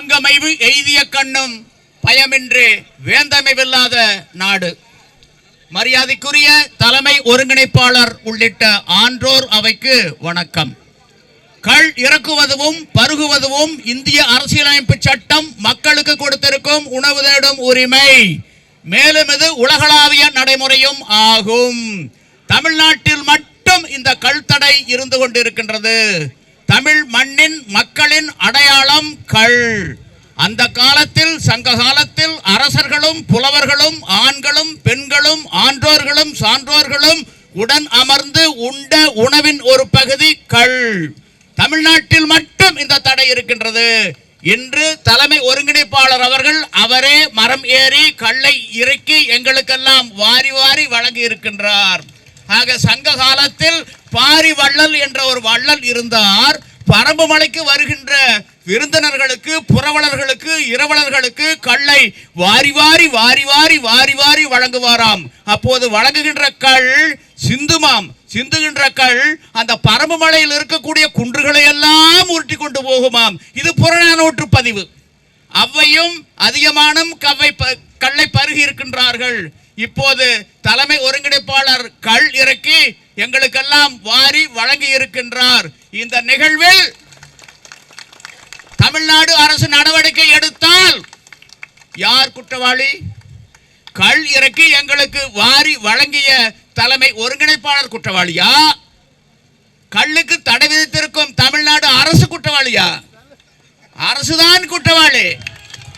ஆங்கமைவு எய்திய கண்ணும் பயமின்றி வேந்தமைவில்லாத நாடு. மரியாதைக்குரிய தலைமை ஒருங்கிணைப்பாளர் உள்ளிட்ட ஆன்றோர் அவைக்கு வணக்கம். கள் இறக்குவதும் பருகுவதும் இந்திய அரசியலமைப்பு சட்டம் மக்களுக்கு கொடுத்திருக்கும் உணவு தேடும் உரிமை மேலும் இது உலகளாவிய நடைமுறையும் ஆகும். தமிழ்நாட்டில் மட்டும் இந்த கல்தடை இருந்து கொண்டிருக்கின்றது. தமிழ் மண்ணின் மக்களின் அடையாளம் கள் அந்த காலத்தில் சங்க காலத்தில் அரசர்களும் புலவர்களும் ஆண்களும் பெண்களும் ஆன்றோர்களும் சான்றோர்களும் உடன் அமர்ந்து உண்ட உணவின் ஒரு பகுதி கள் தமிழ்நாட்டில் மட்டும் இந்த தடை இருக்கின்றது. இன்று தலைமை ஒருங்கிணைப்பாளர் அவர்கள் அவரே மரம் ஏறி கல்லை இறக்கி எங்களுக்கெல்லாம் வாரி வாரி வழங்கி இருக்கின்றார். ஆக சங்க காலத்தில் பாரி வள்ளல் என்ற ஒரு வள்ளல் இருந்தார். பரம்பு மலைக்கு வருகின்ற விருந்தினர்களுக்கு புரவலர்களுக்கு இரவலர்களுக்கு கல்லை வாரி வாரி வாரி வாரி வாரி வாரி வழங்குவாராம். அப்போது வழங்குகின்ற கல் சிந்துமாம். சிந்துகின்ற கல் அந்த பரம்பு மலையில் இருக்கக்கூடிய குன்றுகளை எல்லாம் உருட்டி கொண்டு போகுமாம். இது புறநானூற்று பதிவு. அவ்வையும் அதிகமானும் கவ்வை ப- கல்லை பருகி இருக்கின்றார்கள். இப்போது தலைமை ஒருங்கிணைப்பாளர் கள் இறக்கி எங்களுக்கெல்லாம் வாரி வழங்கி இருக்கின்றார் இந்த நிகழ்வில் தமிழ்நாடு அரசு நடவடிக்கை எடுத்தால் யார் குற்றவாளி? கல் இறக்கி எங்களுக்கு வாரி வழங்கிய தலைமை ஒருங்கிணைப்பாளர் குற்றவாளியா? கல்லுக்கு தடை விதித்திருக்கும் தமிழ்நாடு அரசு குற்றவாளியா? அரசுதான் குற்றவாளி.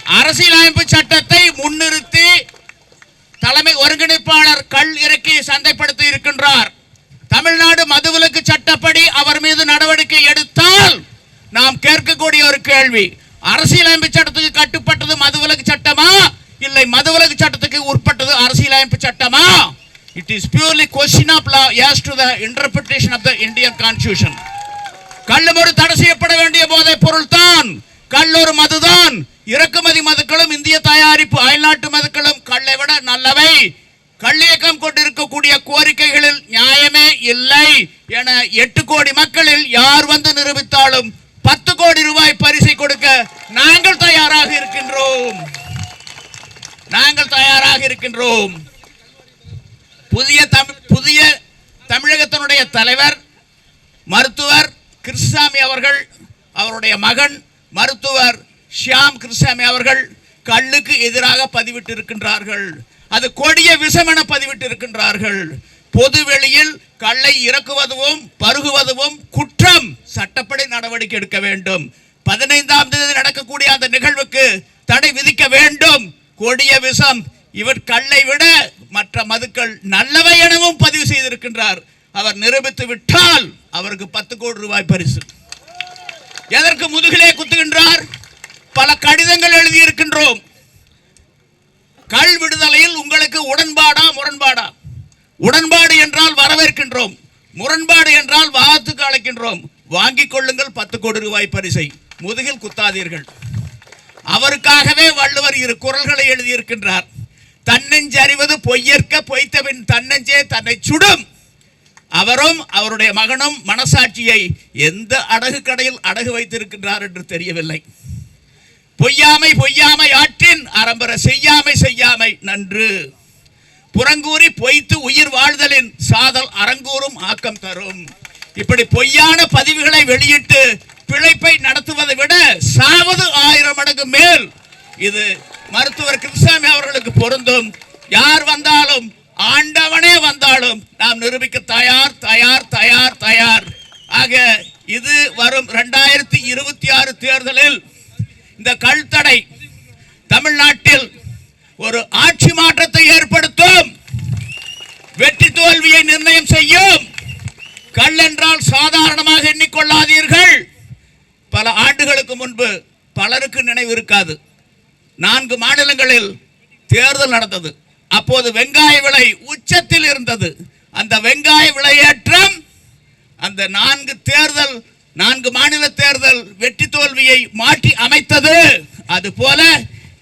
அரசியலமைப்பு சட்டத்தை முன்னிறுத்தி தலைமை ஒருங்கிணைப்பாளர் கல் இறக்கி சந்தைப்படுத்தி இருக்கின்றார். தமிழ்நாடு மதுவிலக்கு சட்டப்படி அவர் மீது நடவடிக்கை எடுத்தால் நாம் கேட்கக்கூடிய ஒரு கேள்வி அரசியலமைப்பு சட்டத்துக்கு கட்டுப்பட்டது மதுவிலக்கு சட்டமா? இல்லை மதுவிலக்கு சட்டத்துக்கு உட்பட்டது அரசியலமைப்பு சட்டமா? It is purely question of law as to the interpretation of the Indian constitution கள்ளும் தடை செய்யப்பட வேண்டிய போதைப் பொருள் தான் கள் மதுதான். இறக்குமதி மதுக்களும் இந்திய தயாரிப்பு அயல்நாட்டு மதுக்களும் கல்லை விட நல்லவை. கள்ளியக்கம் கொண்டிருக்கக்கூடிய கோரிக்கை என எட்டு கோடி மக்களில் யார் வந்து நிரூபித்தாலும் பத்து கோடி ரூபாய் பரிசை கொடுக்க நாங்கள் தயாராக இருக்கின்றோம். நாங்கள் தயாராக இருக்கின்றோம். புதிய தமிழ் புதிய தமிழகத்தினுடைய தலைவர் மருத்துவர் கிருஷ்ணசாமி அவர்கள் அவருடைய மகன் மருத்துவர் ஷியாம் கிருஷ்ணசாமி அவர்கள் கல்லுக்கு எதிராக பதிவிட்டு இருக்கின்றார்கள் அது கொடிய விஷம் என பதிவிட்டு இருக்கின்றார்கள் பொது வெளியில் கல்லை இறக்குவதும் பருகுவதும் குற்றம். சட்டப்படி நடவடிக்கை எடுக்க வேண்டும். பதினைந்தாம் தேதி நடக்கக்கூடிய அந்த நிகழ்வுக்கு தடை விதிக்க வேண்டும். கொடிய விஷம். இவர் கல்லை விட மற்ற மதுக்கள் நல்லவை எனவும் பதிவு செய்திருக்கின்றார். அவர் நிரூபித்து விட்டால் அவருக்கு பத்து கோடி ரூபாய் பரிசு. எதற்கு முதுகிலே குத்துகின்றார்? பல கடிதங்கள் எழுதியிருக்கின்றோம். கல் விடுதலையில் உங்களுக்கு உடன்பாடா முரண்பாடா? உடன்பாடு வரவேற்கின்றோம். முரண்பாடு என்றால் வாத்துக்கு அழைக்கின்றோம். வாங்கிக் கொள்ளுங்கள் பத்து கோடி ரூபாய் பரிசை. முதுகில் குத்தாதீர்கள். அவருக்காகவே வள்ளுவர் இரு குரல்களை எழுதியிருக்கின்றார். தன்னெஞ்சறிவது பொய்யற்க பொய்த்தபின் தன்னெஞ்சே தன்னை சுடும். அவரும் அவருடைய மகனும் மனசாட்சியை எந்த அடகு கடையில் அடகு வைத்திருக்கின்றார் என்று தெரியவில்லை. பொய்யாமை பொய்யாமை ஆற்றின் அறம்பெற செய்யாமை செய்யாமை நன்று. புறங்கூறி பொய்த்து உயிர் வாழ்தலின் சாதல் அரங்கூறும் ஆக்கம் தரும். இப்படி பொய்யான பதிவுகளை வெளியிட்டு பிழைப்பை நடத்துவதை விட சாவது ஆயிரம் மடங்கு மேல். இது மருத்துவர் கிருஷ்ணாமி அவர்களுக்கு பொருந்தும். யார் வந்தாலும் ஆண்டவனே வந்தாலும் நாம் நிரூபிக்க தயார் தயார் தயார் தயார். ஆக இது வரும் ரெண்டாயிரத்தி இருபத்தி ஆறு தேர்தலில் இந்த கல் தடை தமிழ்நாட்டில் ஒரு ஆட்சி மாற்றத்தை ஏற்படுத்தும். வெற்றி தோல்வியை நிர்ணயம் செய்யும். கல் என்றால் சாதாரணமாக எண்ணிக்கொள்ளாதீர்கள். பல ஆண்டுகளுக்கு முன்பு பலருக்கு நினைவு இருக்காது. நான்கு மாநிலங்களில் தேர்தல் நடந்தது. அப்போது வெங்காய விலை உச்சத்தில் இருந்தது. அந்த வெங்காய விலையேற்றம் அந்த நான்கு தேர்தல் நான்கு மாநில தேர்தல் வெற்றி தோல்வியை மாற்றி அமைத்தது. அதுபோல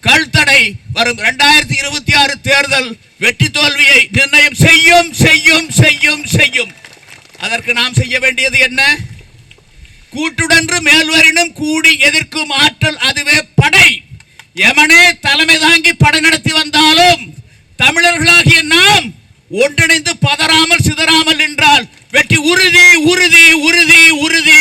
கல் தடை வரும் இரண்டாயிரத்தி இருபத்தி ஆறு தேர்தல் வெற்றி தோல்வியை நிர்ணயம் செய்யும் செய்யும் செய்யும் செய்யும். அதற்கு நாம் செய்ய வேண்டியது என்ன? கூட்டுடன்று மேல்வரினும் கூடி எதிர்க்கும் ஆற்றல் அதுவே படை. எமனே தலைமை தாங்கி படை நடத்தி வந்தாலும் தமிழர்களாகிய நாம் ஒன்றிணைந்து பதறாமல் சிதறாமல் என்றால் வெற்றி உறுதி உறுதி உறுதி உறுதி